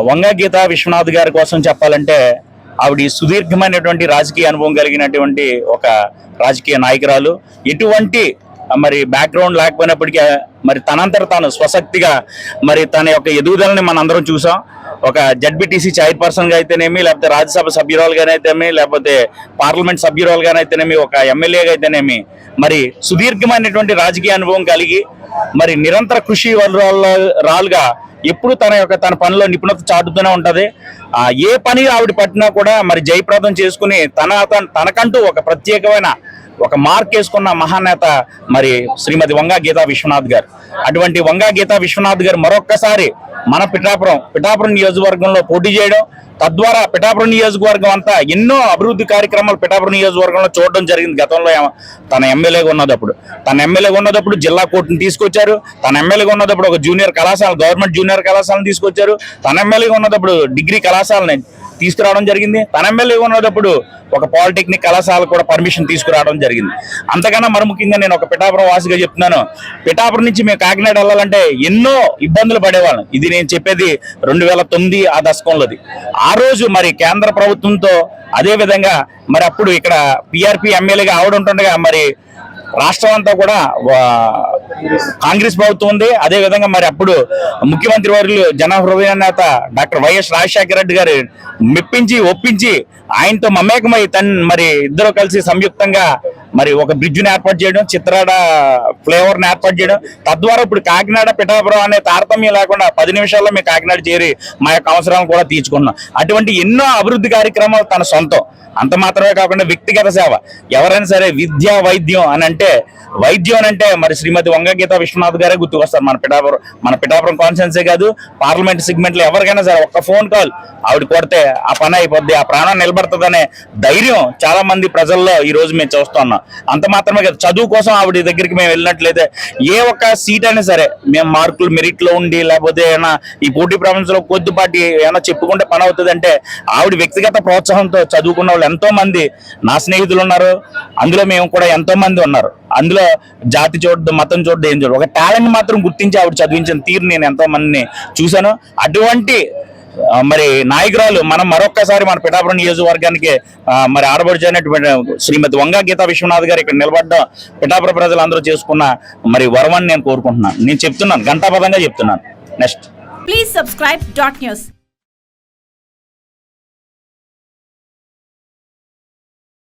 వంగ గీత విశ్వనాథ్ గారి కోసం చెప్పాలంటే ఆవిడ సుదీర్ఘమైనటువంటి రాజకీయ అనుభవం కలిగినటువంటి ఒక రాజకీయ నాయకురాలు. ఎటువంటి మరి బ్యాక్గ్రౌండ్ లేకపోయినప్పటికీ మరి తనంతట తాను స్వశక్తిగా మరి తన యొక్క ఎదుగుదలని మనం అందరం చూసాం. ఒక జడ్బిటిసి చైర్పర్సన్గా అయితేనేమి లేకపోతే రాజ్యసభ సభ్యురాలుగానే అయితేనేమి లేకపోతే పార్లమెంట్ సభ్యురాలుగానే అయితేనేమి ఒక ఎమ్మెల్యేగా అయితేనేమి మరి సుదీర్ఘమైనటువంటి రాజకీయ అనుభవం కలిగి మరి నిరంతర కృషి వల్ల- రాలుగా ఎప్పుడు తన యొక్క తన పనిలో నిపుణత చాటుతూనే ఉంటది. ఆ ఏ పని ఆవిడ పట్టినా కూడా మరి జయప్రదం చేసుకుని తన తన- తనకంటూ ఒక ప్రత్యేకమైన ఒక మార్క్ వేసుకున్న మహానేత మరి శ్రీమతి వంగా గీతా విశ్వనాథ్ గారు. అటువంటి వంగా గీతా విశ్వనాథ్ గారు మరొక్కసారి మన పిఠాపురం పిఠాపురం నియోజకవర్గంలో పోటీ చేయడం తద్వారా పిఠాపురం నియోజకవర్గం అంతా ఎన్నో అభివృద్ధి కార్యక్రమాలు పిఠాపురం నియోజకవర్గంలో చూడడం జరిగింది. గతంలో తన ఎమ్మెల్యేగా ఉన్నదప్పుడు తన ఎమ్మెల్యేగా ఉన్నదప్పుడు జిల్లా కోర్టును తీసుకొచ్చారు. తన ఎమ్మెల్యేగా ఉన్నదప్పుడు ఒక జూనియర్ కళాశాల గవర్నమెంట్ జూనియర్ కళాశాలను తీసుకొచ్చారు. తన ఎమ్మెల్యేగా ఉన్నదప్పుడు డిగ్రీ కళాశాలని తీసుకురావడం జరిగింది. తన ఎమ్మెల్యే ఉన్నప్పుడు ఒక పాలిటెక్నిక్ కళాశాల కూడా పర్మిషన్ తీసుకురావడం జరిగింది. అంతకన్నా మరి ముఖ్యంగా నేను ఒక పిఠాపురం వాసిగా చెప్తున్నాను. పిఠాపురం నుంచి మేము కాకినాడ వెళ్ళాలంటే ఎన్నో ఇబ్బందులు పడేవాళ్ళం. ఇది నేను చెప్పేది రెండు వేల తొమ్మిది ఆ దశకంలోది. ఆ రోజు మరి కేంద్ర ప్రభుత్వంతో అదే విధంగా మరి అప్పుడు ఇక్కడ పిఆర్పి ఎమ్మెల్యేగా ఆవిడ ఉంటుండగా మరి రాష్ట్రం అంతా కూడా కాంగ్రెస్. ప్రభుత్వం ఉంది. అదే విధంగా మరి అప్పుడు ముఖ్యమంత్రి వర్యులు జన హృదయ నేత డాక్టర్ వైఎస్ రాజశేఖర రెడ్డి గారు మెప్పించి ఒప్పించి ఆయనతో మమేకమై తన్ మరి ఇద్దరు కలిసి సంయుక్తంగా మరి ఒక బ్రిడ్జ్ని ఏర్పాటు చేయడం చిత్రాడ ఫ్లేవర్ని ఏర్పాటు చేయడం. తద్వారా ఇప్పుడు కాకినాడ పిఠాపురం అనే తారతమ్యం లేకుండా పది నిమిషాల్లో మేము కాకినాడ చేరి మా యొక్క అవసరాలను కూడా తీర్చుకున్నాం అటువంటి ఎన్నో అభివృద్ధి కార్యక్రమాలు తన సొంతం. అంత మాత్రమే కాకుండా వ్యక్తిగత సేవ. ఎవరైనా సరే విద్య వైద్యం అని అంటే వైద్యం అని అంటే మరి శ్రీమతి వంగ గీత విశ్వనాథ్ గారే గుర్తుకొస్తారు. మన పిఠాపురం మన పిఠాపురం కాన్ఫరెన్సే కాదు పార్లమెంట్ సెగ్మెంట్లో ఎవరికైనా సరే ఒక్క ఫోన్ కాల్ ఆవిడ కొడితే ఆ పని అయిపోద్ది ఆ ప్రాణం నిలబడుతుందనే ధైర్యం చాలా మంది ప్రజల్లో ఈ రోజు మేము చూస్తున్నాం అంత మాత్రమే కాదు చదువు కోసం ఆవిడ దగ్గరికి మేము వెళ్ళినట్లయితే ఏ ఒక్క సీట్ అయినా సరే మేము మార్కులు మెరిట్లో ఉండి లేకపోతే ఏమైనా ఈ పోటీ ప్రపంచంలో కొద్దిపాటి ఏమైనా చెప్పుకుంటే పని అవుతుంది అంటే ఆవిడ వ్యక్తిగత ప్రోత్సాహంతో చదువుకున్న వాళ్ళు ఎంతో మంది నా స్నేహితులు ఉన్నారు. అందులో మేము కూడా ఎంతో మంది ఉన్నారు. అందులో జాతి చూడదు మతం చూడదు ఏం చూడదు ఒక టాలెంట్ మాత్రం గుర్తించి ఆవిడ చదివించిన తీరు నేను ఎంతో మందిని చూశాను. అటువంటి మరి నాయకురాలు మనం మరొక్కసారి మన పిఠాపురం నియోజకవర్గానికి మరి ఆడబడుచైనటువంటి శ్రీమతి వంగా గీతా విశ్వనాథ్ గారు ఇక్కడ నిలబడ్డం పిఠాపురం ప్రజలందరూ చేసుకున్న మరి వరమని నేను కోరుకుంటున్నాను. నేను చెప్తున్నాను గంటాపదంగా చెప్తున్నాను. Next please subscribe dot news